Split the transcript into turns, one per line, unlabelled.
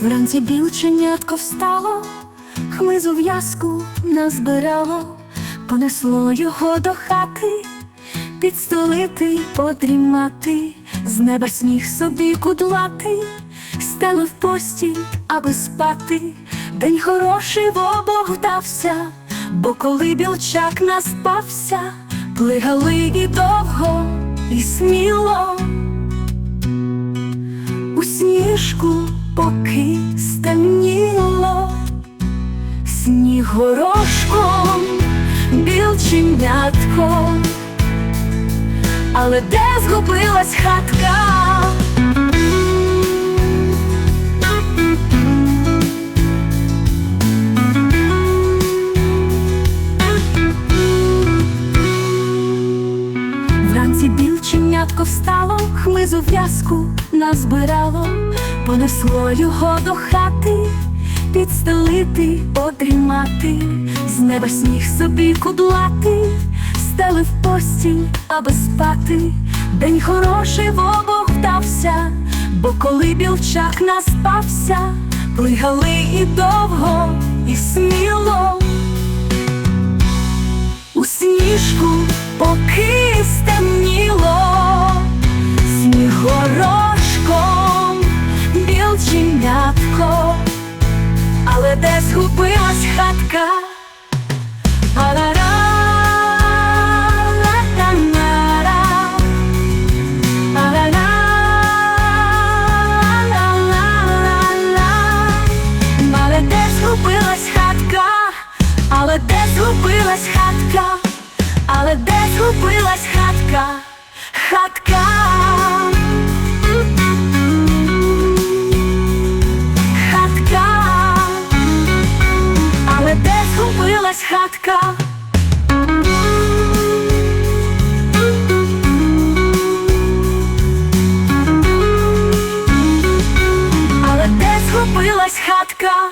Вранці білченятко встало, хмизу в'язку назбирало, понесло його до хати, підстолити, подрімати, з неба сніг собі кудлати, стелив постіль, аби спати. День хороший в обох вдався, бо коли білчак наспався, плигали і довго, і сміло. У сніжку поки стемніло, сніг горошком, білченятко, але де згубилась хатка? Вранці білченятко встало, хмизу в'язку назбирало, понесло його до хати, підстелити, подрімати, з неба сніг собі кудлати, стелив постіль, аби спати. День хороший в обох вдався, бо коли білчак наспався, плигали і довго, і сміло. У сніжку поки але де згубилась хатка. Але де згубилась хатка, але де згубилась хатка, але де згубилась хатка. Хатка, згубилась хатка? Але де згубилась хатка?